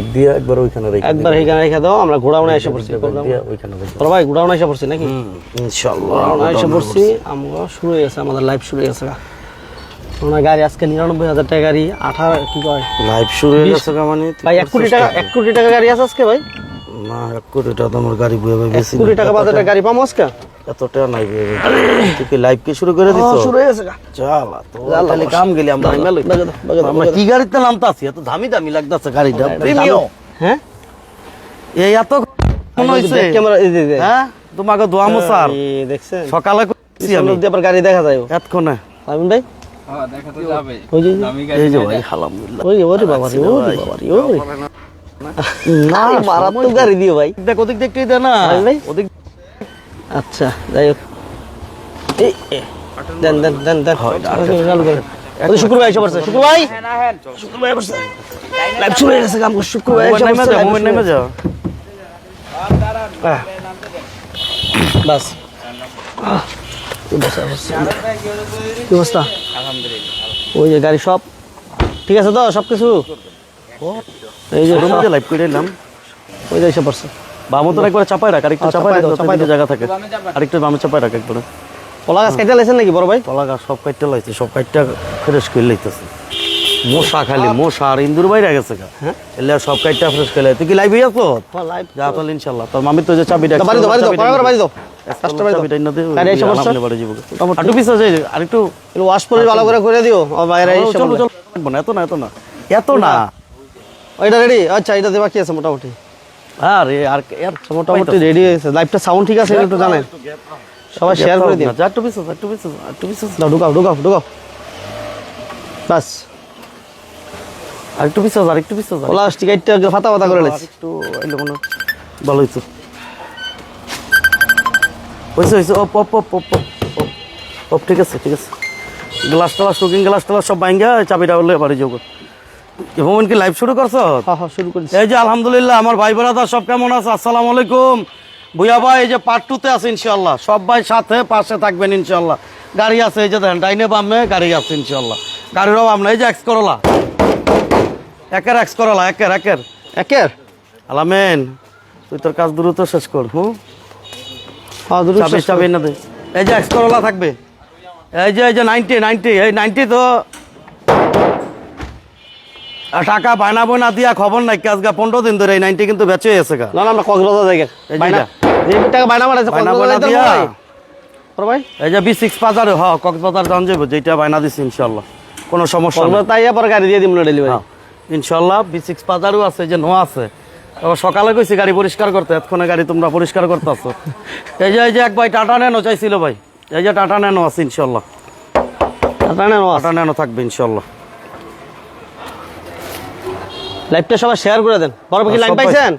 এক দিয়ে একবার ওইখানে রেখে একবার এখানে রেখে দাও আমরা গোডাউনে এসে পড়ছি। দিই, ব্যাগ দিয়ে ওইখানে তোর ভাই গোডাউনে এসে পড়ছি নাকি? ইনশাআল্লাহ এসে পড়ছি। আমরা শুরু হয়ে গেছে আমাদের লাইফ শুরু হয়ে ওনার গাড়ি আজকে নিরানব্বই হাজার টাকা গাড়ি আঠারো কি কয়? লাইভ শুরু হয়ে গেছে মানে ভাই এক কোটি টাকা এক কোটি টাকা গাড়ি আছে আজকে ভাই? না এক কোটি টাকা তো আমার গাড়ি বয়ে বয়ে বেশি কোটি টাকা বাজারে গাড়ি পাবো আজকে? এত টাকা নাই বয়ে। তুই কি লাইভ কি শুরু করে দিছ? শুরু হয়ে গেছে চালা তো তাহলে কাম গেলি আমরা। দাও, আমরা কি গাড়িতে নামতাছি? এত দামি দামি লাগতাছে গাড়িটা। প্রিমিয়াম হ্যাঁ? এই এত মনে হইছে। ক্যামেরা এই যে হ্যাঁ? তোমাকে দোয়া মোসার দেখছেন? সকালে করছি আমি। দিয়ে আবার গাড়ি দেখা যায়। এতক্ষণে। আমিন ভাই? হ্যাঁ দেখা তো যাবে ওই যে এই যে ভাই আলহামদুলিল্লাহ। ওই ওরে বাবা রে ওরে বাবা রে ওরে। না মারাত্মক গাড়ি দিও ভাই। দেখ ওদিক দেখতেই দে না। ভাই, ভাই। ওদিক আচ্ছা যাই হোক। এই দেন দেন দেন দেন। চালু করেন। ওই লাইভ শুরু হয়ে গেছে কাম এসে যা live মোবাইল নেমে যা গেছে। আহ। বাস। কি অবস্থা, অবস্থা? ওই যে গাড়ি সব ঠিক আছে তো সব কিছু এই যে মধ্যে লাইভ করে এলাম। ওই যে এসে পড়ছে। বামও তো একবার চাপাই রাখ আরেকটু চাপাই চাপাই রাখ দাও, যাতে চাপাই দিকে জায়গা থাকে। আরেকটু বামে চাপাই রাখ একবারে। কলা গাছ কেটে লাইছেন নাকি বড় ভাই? তলা গাছ সব কাটতে লাইছে সব কাটটা ফ্রেশ করে লাইতেছে। মশা খালি মশা আর ইন্দুর বাইরে গেছে হ্যাঁ? এলে সব কাটটা ফ্রেশ করে তুই কি লাইভ হইয়া তো লাইভ যা তাহলে ইনশাল্লাহ তোর মামি তো যে চাবিটা বাড়ি দাও বাড়ি দাও বাড়ি দাও বাড়ি দাও চাবিটা না দে গাড়ি এসে পড়ছে? বাড়ি যাব। আরেকটু পিছে যাই আরেকটু এগুলো ওয়াশ করে ভালো করে করে দিও। বাইরে এত না। এত না? এত না। ওইটা রেডি আচ্ছা এটা দেবা কি আছে মোটামুটি? আরে আর আচ্ছা, মোটামুটি রেডি হয়েছে। লাইভটা সাউন্ড ঠিক আছে একটু জানেন? সবাই শেয়ার করে দিন। একটু পিছে যা, একটু পিছে যা, একটু পিছে যা। দাও ঢুকাও ঢুকাও ঢুকাও। বাস। আরেকটু যা, আরেকটু পিছে যা। ওলা টিকেটটা ফাতা ফাতা করে লেছি একটু এলো মনে ভালো হয়েছে অপ অপ অপ অপ অপ অপ। অপ ঠিক আছে ঠিক আছে। গ্লাস টালাস কুকিং গ্লাস টালাস সব ভাঙ্গা চাবিটা হলে বাড়ি যাব। হোমেন কি লাইভ শুরু করছ? হ্যাঁ হ্যাঁ শুরু করেছি। এই যে আলহামদুলিল্লাহ আমার ভাই বোনাদা সব কেমন আছে? আসসালামু আলাইকুম। ভুইয়া ভাই এই যে পার্ট টুতে আছে ইনশাল্লাহ সব ভাই সাথে পাশে থাকবেন ইনশাল্লাহ গাড়ি আছে এই যে দেখেন ডাইনে বামে গাড়ি আছে ইনশাল্লাহ গাড়িরও বাম না এই যে এক্স করলা একের এক্স করলা একের একের। একের? আলামেন তুই তোর কাজ দ্রুত শেষ কর হুম হ্যাঁ চাবি চাবি না দে। এই যে এক্স করলা থাকবে। এই যে এই যে নাইনটি নাইনটি এই নাইনটি তো টাকা বায়না বয়না দিয়া খবর নাই আজকে পনেরো দিন ধরে এই নাইনটি কিন্তু বেঁচে গেছে গা। না না আমরা কক্সবাজার টাকা বায়না বয়না দিয়া। ভাই। এই যে বি সিক্স বাজারে হ কক্সবাজার যান যাব যেটা বায়না দিছি ইনশাল্লাহ কোনো সমস্যা নেই। তাই পরে গাড়ি দিয়ে দিমু ডেলিভারি? হ্যাঁ, ইনশাল্লাহ বি সিক্স বাজারও আছে যে নোয়া আছে। সকালে কইছি গাড়ি পরিষ্কার করতে এতক্ষণে গাড়ি তোমরা পরিষ্কার করতেছো। এই যে এই যে এক ভাই টাটা ন্যানো চাইছিল ভাই। এই যে টাটা ন্যানো আছে ইনশাল্লাহ টাটা ন্যানো থাকবে ইনশাল্লাহ লাইভটা সবাই শেয়ার করে দেন। বড় কি লাইন পাইছেন?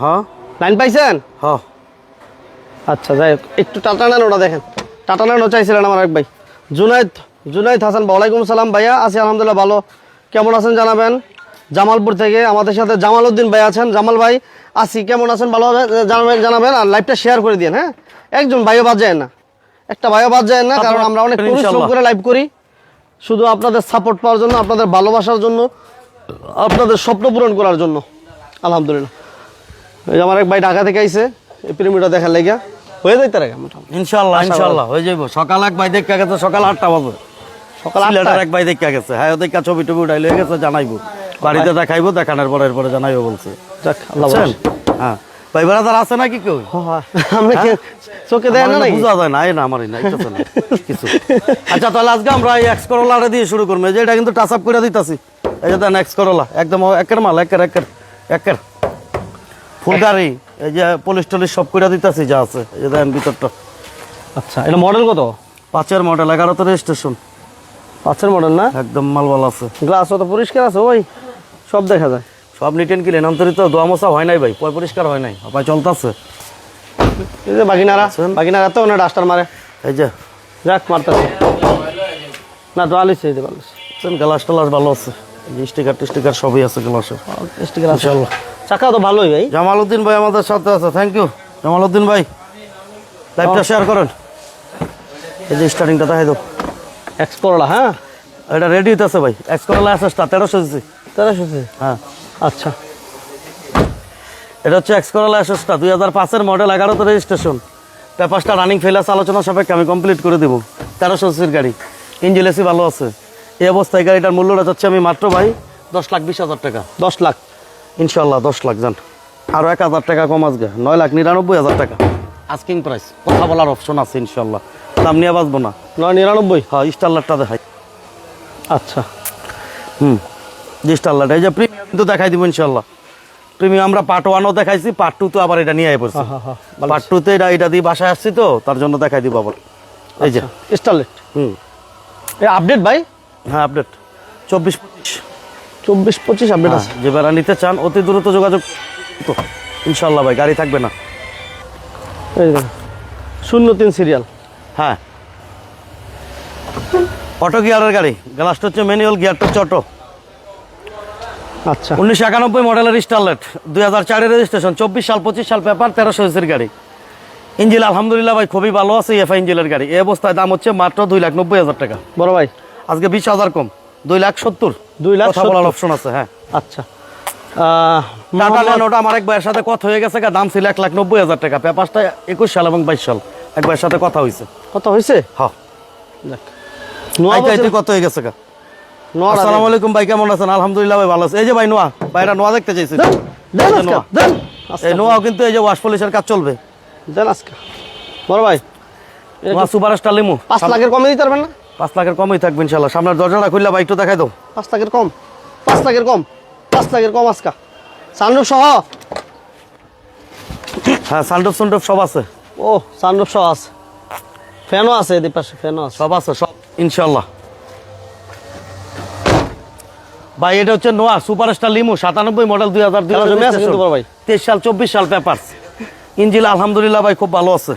হ্যাঁ। লাইন পাইছেন? হ্যাঁ। আচ্ছা যাই হোক একটু টাটা নেন ওটা দেখেন। টাটা নেন চাইছিলেন আমার এক ভাই। জুনাইদ জুনাইদ হাসান ওয়ালাইকুম সালাম ভাইয়া আছি আলহামদুলিল্লাহ ভালো। কেমন আছেন জানাবেন? জামালপুর থেকে আমাদের সাথে জামাল উদ্দিন ভাই আছেন। জামাল ভাই আছি কেমন আছেন? ভালোভাবে জানাবেন জানাবেন আর লাইভটা শেয়ার করে দিন হ্যাঁ? একজন ভাইও বাদ যায় না। একটা ভাইও বাদ যায় না কারণ আমরা অনেক পরিশ্রম। করে লাইভ করি। শুধু আপনাদের সাপোর্ট পাওয়ার জন্য আপনাদের ভালোবাসার জন্য আপনাদের স্বপ্ন পূরণ করার জন্য। আলহামদুলিল্লাহ। এই আমার এক ভাই ঢাকা থেকে আইছে এই পিরামিডটা দেখার লেগে হয়ে যাইতে রাখা মোটামুটি ইনশাল্লাহ ইনশাল্লাহ হয়ে যাব সকাল এক ভাই দেখা গেছে সকাল আটটা বাজে। সকাল সিলেটের এক ভাই দেখা গেছে। হ্যাঁ দেখা ছবি টবি উঠাইলে গেছে জানাইবো। বাড়িতে দেখাইবো দেখানোর পরে এরপরে জানাইবো বলছে। যাক, আল্লাহ হ্যাঁ। ভাই বেড়াদার আছে নাকি কেউ? হ্যাঁ, হ্যাঁ। আমরা কি চোখে দেয় না বুঝা যায় না এই না আমারই না কিছু। আচ্ছা তাহলে আজকে আমরা এই এক্স দিয়ে শুরু করব। যে এটা কিন্তু টাচ আপ করে দিতেছি। এই যে দেন এক্স করোলা একদম একের মাল একের একের একের। ফুল গাড়ি এই যে পুলিশ টলিশ সব করে দিতেছি যা আছে। এই যে দেন ভিতরটা। আচ্ছা এটা মডেল কত? পাঁচের মডেল এগারোতে রেজিস্ট্রেশন পাঁচের মডেল না? একদম মালওয়ালা আছে। গ্লাস অত পরিষ্কার আছে ওই? সব দেখা যায়। সব নিটেন কিলেন অন্তরিত দোয়া মশা হয় নাই ভাই পয় পরিষ্কার হয় নাই। আপায় চলতেছে। এই যে বাগিনারা বাগিনারা তো অনেক ডাস্টার মারে। এই যে। যাক মারতেছে। না তো আলিস এই যে আলিস গ্লাস টালাস ভালো আছে। স্টিকার টিস্টিকার সবই আছে গ্লাসের স্টিকার আছে। চাকা তো ভালোই ভাই। জামালউদ্দিন ভাই আমাদের সাথে আছে থ্যাংক ইউ জামালউদ্দিন ভাই লাইভটা শেয়ার করেন। এই যে স্টার্টিংটা দেখাই দাও। এক্স করলা হ্যাঁ? এটা রেডি হইতেছে ভাই। এক্স করলা অ্যাসেসটা তেরোশো দিচ্ছি তেরোশো হ্যাঁ। আচ্ছা। এটা হচ্ছে এক্স করলা এসএসটা দুই হাজার পাঁচের মডেল এগারোতে রেজিস্ট্রেশন পেপারসটা রানিং ফেল আছে আলোচনা সাপেক্ষে আমি কমপ্লিট করে দেবো। তেরোশো সির গাড়ি। ইঞ্জিন এসি ভালো আছে। এই অবস্থায় গাড়িটার মূল্যটা যাচ্ছে আমি মাত্র ভাই দশ লাখ বিশ হাজার টাকা। দশ লাখ? ইনশাল্লাহ দশ লাখ যান। আরও এক হাজার টাকা কম আসবে নয় লাখ নিরানব্বই হাজার টাকা। আস্কিং প্রাইস কথা বলার অপশন আছে ইনশাল্লাহ দাম নিয়ে বাঁচবো না। নয় নিরানব্বই? হ্যাঁ স্টারলারটা দেখাই। আচ্ছা। হুম জি স্টারলারটা এই যে প্রিমিয়াম কিন্তু দেখাই দিব ইনশাল্লাহ প্রিমিয়াম আমরা পার্ট ওয়ানও দেখাইছি পার্ট টু তো আবার এটা নিয়ে পড়ছি। হ্যাঁ পার্ট টুতে এটা এটা দিয়ে বাসায় আসছি তো তার জন্য দেখাই দিব আবার। এই যে। স্টারলেট হুম। এই আপডেট ভাই? হ্যাঁ আপডেট চব্বিশ পঁচিশ। চব্বিশ পঁচিশ আপডেট আছে। যে বেড়া নিতে চান অতি দ্রুত যোগাযোগ তো ইনশাল্লাহ ভাই গাড়ি থাকবে না। এই শূন্য তিন সিরিয়াল হ্যাঁ। অটো গিয়ারের গাড়ি গ্লাসটা হচ্ছে ম্যানুয়াল গিয়ারটা হচ্ছে অটো আচ্ছা। উনিশশো একানব্বই মডেলের স্টারলেট দুই হাজার চারের রেজিস্ট্রেশন চব্বিশ সাল পঁচিশ সাল পেপার তেরোশো এসির গাড়ি। ইঞ্জিল আলহামদুলিল্লাহ ভাই খুবই ভালো আছে এফআই ইঞ্জিলের গাড়ি। এই অবস্থায় দাম হচ্ছে মাত্র দুই লাখ নব্বই হাজার টাকা। বড় ভাই আজকে বিশ হাজার কম। দুই লাখ সত্তর। দুই লাখ কথা বলার অপশন আছে হ্যাঁ। আচ্ছা। টাটা ন্যানোটা আমার এক ভাইয়ের সাথে কথা হয়ে গেছে দাম ছিল এক লাখ নব্বই হাজার টাকা। পেপারটা একুশ সাল এবং বাইশ সাল। এক ভাইয়ের সাথে কথা হয়েছে। কত হয়েছে? হ্যাঁ কত হয়ে গেছে গা। আগে। আসসালামু আলাইকুম ভাই কেমন আছেন? আলহামদুলিল্লাহ ভাই ভালো আছে। এই যে ভাই নোয়া। ভাইরা নোয়া দেখতে চাইছি। এই নোয়াও কিন্তু এই যে ওয়াশ পলিশের কাজ চলবে। দেন আজকে। বড় ভাই। নোয়া কি সুপার স্টার লিমু। পাঁচ লাখের কমে দিতে পারবেন না? পাঁচ লাখের কমই থাকবে ইনশাল্লাহ সামনের দরজাটা খুললে ভাই একটু দেখাই দাও। পাঁচ লাখের কম পাঁচ লাখের কম পাঁচ লাখের কম আজকা। সানরুফ সহ। হ্যাঁ সানডপ সুন্ডপ সব আছে। ও সানরুফ সহ আছে। ফ্যানও আছে এদের পাশে ফ্যানও আছে। সব আছে সব ইনশাল্লাহ ভাই এটা হচ্ছে নোয়া সুপার স্টার লিমু সাতানব্বই মডেল দুই হাজার দুই বড় ভাই। তেইশ সাল চব্বিশ সাল পেপার ইঞ্জিল আলহামদুলিল্লাহ ভাই খুব ভালো আছে।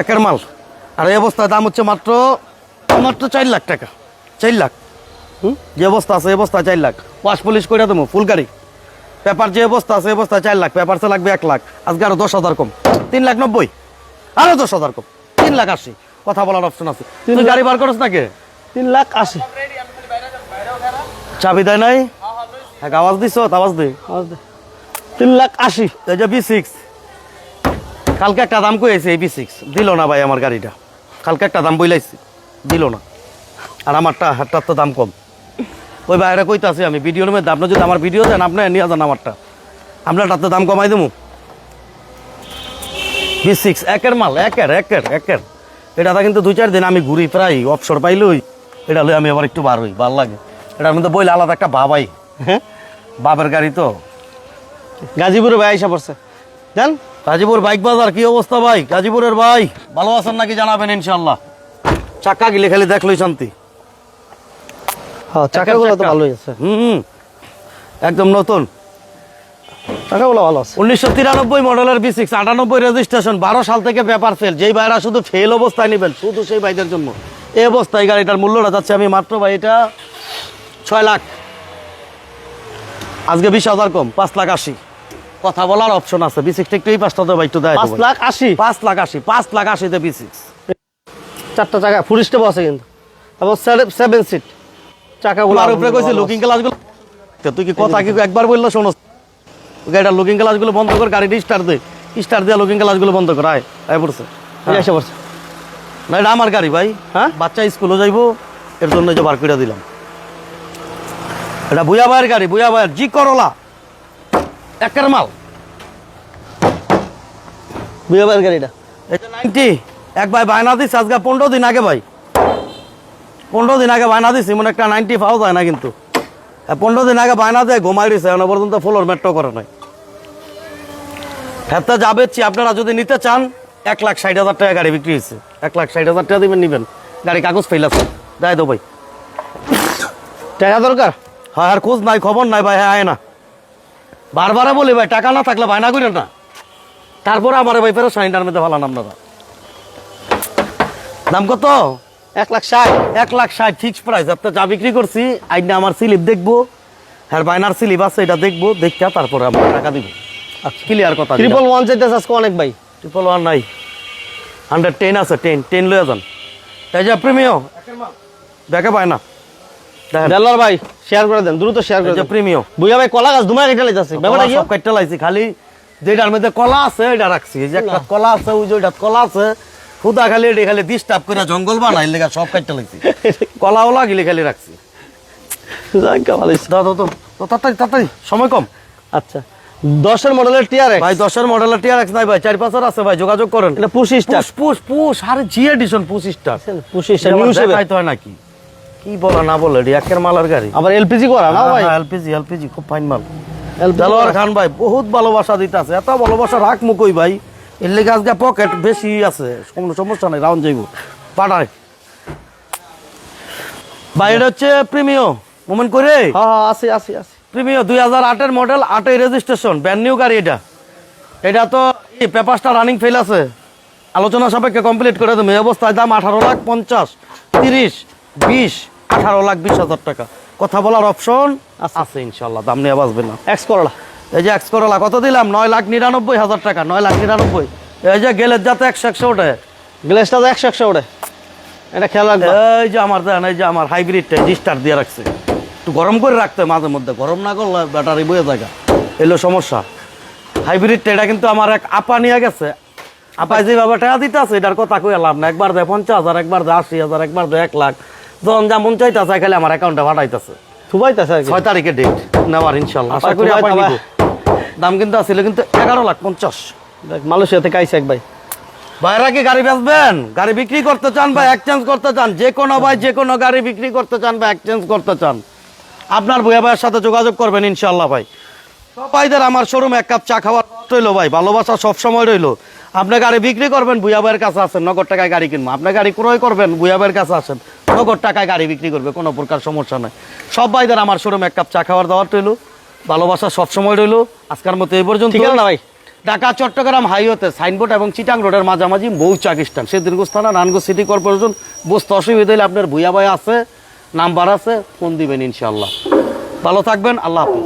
একের মাল। আর এই অবস্থায় দাম হচ্ছে মাত্র মাত্র চার লাখ টাকা চার লাখ। হুম? যে অবস্থা আছে এই অবস্থায় চার লাখ। ওয়াশ পলিশ করে দেবো ফুল গাড়ি। পেপার যে অবস্থা আছে এই অবস্থায় চার লাখ পেপারসে লাগবে এক লাখ। আজকে আরও দশ হাজার কম। তিন লাখ নব্বই। আরও দশ হাজার কম। তিন লাখ আশি। কথা বলার অপশন আছে। তুই গাড়ি বার করছ নাকি? তিন লাখ আশি। চাবি দেয় নাই? হ্যাঁ আওয়াজ দিছ আওয়াজ দে। আওয়াজ দে। তিন লাখ আশি। এই যে বি সিক্স। কালকে একটা দাম কইছে এই বি সিক্স? দিল না ভাই আমার গাড়িটা। কালকে একটা দাম বইলাইছি। দিল না। আর আমারটা হাটটার তো দাম কম। ওই বাইরে কইতাছি আমি ভিডিও মধ্যে আপনি যদি আমার ভিডিও দেন, আপনি নিয়ে যান আমারটা। আপনারটার তো দাম কমাই দেবো বি সিক্স একের মাল, একের একের একের। এটা কিন্তু দুই চার দিন আমি ঘুরি প্রায় অবসর পাইলই। এটা লই আমি আবার একটু বার হই, ভালো লাগে। এটার মধ্যে বইলে আলাদা একটা ভাবাই হ্যাঁ? বাবার গাড়ি তো। গাজীপুরে ভাই আইসা পড়ছে। দেন গাজীপুর বাইক বাজার, কি অবস্থা ভাই? গাজীপুরের ভাই, ভালো আছেন নাকি জানাবেন ইনশাল্লাহ চাকা গিলে খালি দেখলই শান্তি। হ্যাঁ চাকাগুলো তো ভালোই আছে। হুম। একদম নতুন। চাকাগুলো ভালো আছে। উনিশশো তিরানব্বই মডেলের বি সিক্স আটানব্বই রেজিস্ট্রেশন বারো সাল থেকে ফেল। যেই ভাইরা শুধু ফেল অবস্থায় নেবেন শুধু সেই ভাইদের জন্য। এই অবস্থায় গাড়িটার মূল্যটা যাচ্ছে আমি মাত্র ভাই এটা ছয় লাখ। আজকে বিশ হাজার কম পাঁচ লাখ আশি। কথা বলার অপশন আছে। বি সিক্সটা একটু এই পাঁচটা তো ভাই একটু দেয় পাঁচ লাখ আশি? পাঁচ লাখ আশি পাঁচ লাখ আশিতে বি সিক্স। চারটা চাকা ফুল স্টেপ আছে কিন্তু। এবং সেভেন সিট চাকাগুলো তোমার উপরে কইছি লুকিং গ্লাসগুলো তো তুই কি কথা কি একবার বলল শোনো? গাড়িটা লুকিং গ্লাসগুলো বন্ধ কর গাড়িটা স্টার্ট দে। স্টার্ট দিয়ে লুকিং গ্লাসগুলো বন্ধ কর আয় আয় পড়ছে। এসে পড়ছে। না এটা আমার গাড়ি ভাই। হ্যাঁ? বাচ্চা স্কুলে যাইবো এর জন্য যে বার করে দিলাম। এটা বুয়া ভাইয়ের গাড়ি বুয়া ভাইয়ের জি করলা। একের মাল। বিয়ে বাড়ির গাড়িটা এটা। নাইনটি এক ভাই বায়না দিস আজকে পনেরো দিন আগে ভাই। পনেরো দিন আগে বায়না দিস এমন একটা নাইনটি পাওয়া যায় না কিন্তু। পনেরো দিন আগে বায়না দেয় ঘুমাই দিছে, এখনও পর্যন্ত ফ্লোর মেট্রো করে নাই। হ্যাঁ যাবে আপনারা যদি নিতে চান, এক লাখ ষাট হাজার টাকা গাড়ি বিক্রি হয়েছে। এক লাখ ষাট হাজার টাকা দিবেন, নিবেন। গাড়ি কাগজ ফেল আছে। দেয় তো ভাই। টাকা দরকার? হ্যাঁ আর খোঁজ নাই, খবর নাই ভাই হ্যাঁ না। বারবারে বলি ভাই, টাকা না থাকলে বায়না করেন না। তারপরে আমার ভাই ফেরত সাইনটার মধ্যে ভালো আপনারা। দাম কত? এক লাখ ষাট। এক লাখ ষাট ফিক্স প্রাইস আপনি যা বিক্রি করছি আইন আমার স্লিপ দেখব। হ্যাঁ বাইনার স্লিপ আছে এটা দেখব দেখতে তারপরে আমরা টাকা দিব। আচ্ছা। ক্লিয়ার কথা ট্রিপল ওয়ান চাইতেছে আজকে অনেক ভাই। ট্রিপল ওয়ান নাই। হান্ড্রেড টেন আছে টেন টেন লয়ে যান। এই যে প্রিমিয় দেখে পায় না দেলার ভাই শেয়ার করে দেন দ্রুত শেয়ার করে দেন। প্রিমিয় বুঝা ভাই কলা গাছ ধুমা কেটে লাইতেছে। ব্যাপারটা কি? সব লাইছি খালি যেটার মধ্যে কলা আছে এটা রাখছি। যে একটা কলা আছে ওই যে ওইটা কলা আছে খুদা খালি এটা খালি ডিস্টার্ব করে জঙ্গল বানাই লেগা সব কাটতে লাগছি। কলাও লাগিলে খালি রাখছি। তো তো তাড়াতাড়ি তাড়াতাড়ি সময় কম। আচ্ছা। দশের মডেলের টিয়ার ভাই দশের মডেলের টিআরএক্স নাই ভাই চার পাঁচের আছে ভাই যোগাযোগ করেন। এটা পঁচিশ পুশ পুশ পুশ আরে জি এডিশন পঁচিশটা পঁচিশ দেখাইতে হয় নাকি? কি বলা না বলে একের মালার গাড়ি। আবার এলপিজি করা না ভাই? এলপিজি এলপিজি খুব ফাইন মাল। দেলোয়ার খান ভাই বহুত ভালোবাসা দিতে আছে এত ভালোবাসা রাখ মুকই ভাই? এর লেগে আজকে পকেট বেশি আছে কোনো সমস্যা নাই রাউন্ড যাইব। পাঠায় ভাই এটা হচ্ছে প্রিমিও মোমেন্ট করে হ্যাঁ আছে আছে আছে। প্রিমিও দুই হাজার আটের মডেল আটের রেজিস্ট্রেশন ব্যান্ড নিউ গাড়ি এটা। এটা তো এই পেপারসটা রানিং ফেল আছে। আলোচনা সাপেক্ষে কমপ্লিট করে দেবো। এই অবস্থায় দাম আঠারো লাখ পঞ্চাশ তিরিশ বিশ আঠারো লাখ বিশ হাজার টাকা। কথা বলার অপশন আছে। ইনশাল্লাহ দাম নিয়ে বাঁচবে না। এক্স করলা এই যে এক্স করলা কত দিলাম? নয় লাখ নিরানব্বই হাজার টাকা নয় লাখ নিরানব্বই। এই যে গেলের যাতে একশো একশো ওঠে। গ্লেসটা তো একশো একশো ওঠে এটা খেয়াল রাখবা। এই যে আমার দেন এই যে আমার হাইব্রিডটা রেজিস্টার দিয়ে রাখছে। একটু গরম করে রাখতে হয় মাঝে মধ্যে গরম না করলে ব্যাটারি বয়ে জায়গা এলো সমস্যা। হাইব্রিডটা এটা কিন্তু আমার এক আপা নিয়ে গেছে। আপায় যেভাবে টাকা দিতে আছে এটার কথা কই লাভ না একবার দেয় পঞ্চাশ হাজার একবার দেয় আশি হাজার একবার দেয় এক লাখ। যখন যেমন চাইতেছে খালি আমার অ্যাকাউন্টে পাঠাইতেছে। ছয় তারিখে ডেট নেওয়ার ইনশাল্লাহ। আশা করি দেওয়া। নিবো। দাম কিন্তু আসছিল কিন্তু এগারো লাখ পঞ্চাশ। দেখ, মালয়েশিয়া থেকে আইসে এক ভাই। ভাইরা কি গাড়ি বেচবেন? গাড়ি বিক্রি করতে চান বা এক্সচেঞ্জ করতে চান? যে কোনো ভাই, যে কোনো গাড়ি বিক্রি করতে চান বা এক্সচেঞ্জ করতে চান। আপনার ভুয়া ভাইয়ের সাথে যোগাযোগ করবেন ইনশাল্লাহ ভাই। সবাইদের আমার শোরুম এক কাপ চা খাওয়ার রইল ভাই, ভালোবাসা সব সময় রইল। আপনি গাড়ি বিক্রি করবেন ভুয়া ভাইয়ের কাছে আসেন, নগদ টাকায় গাড়ি কিনবো। আপনি গাড়ি ক্রয় করবেন ভুয়া ভাইয়ের কাছে আসেন, নগদ টাকায় গাড়ি বিক্রি করবে, কোনো প্রকার সমস্যা নাই। সব ভাইদের আমার শোরুম এক কাপ চা খাওয়ার দাওয়ার রইল। ভালোবাসা সবসময় রইল। আজকের মতো এই পর্যন্ত। না ভাই? ঢাকা চট্টগ্রাম হাইওয়েতে সাইনবোর্ড এবং চিটাং রোডের মাঝামাঝি মৌচাকিস্তান। সে দীর্ঘস্থানা নানগো সিটি কর্পোরেশন বুঝতে অসুবিধা হলে আপনার ভূয়া ভাই আছে নাম্বার আছে ফোন দিবেন ইনশাল্লাহ ভালো থাকবেন আল্লাহ হাফিজ।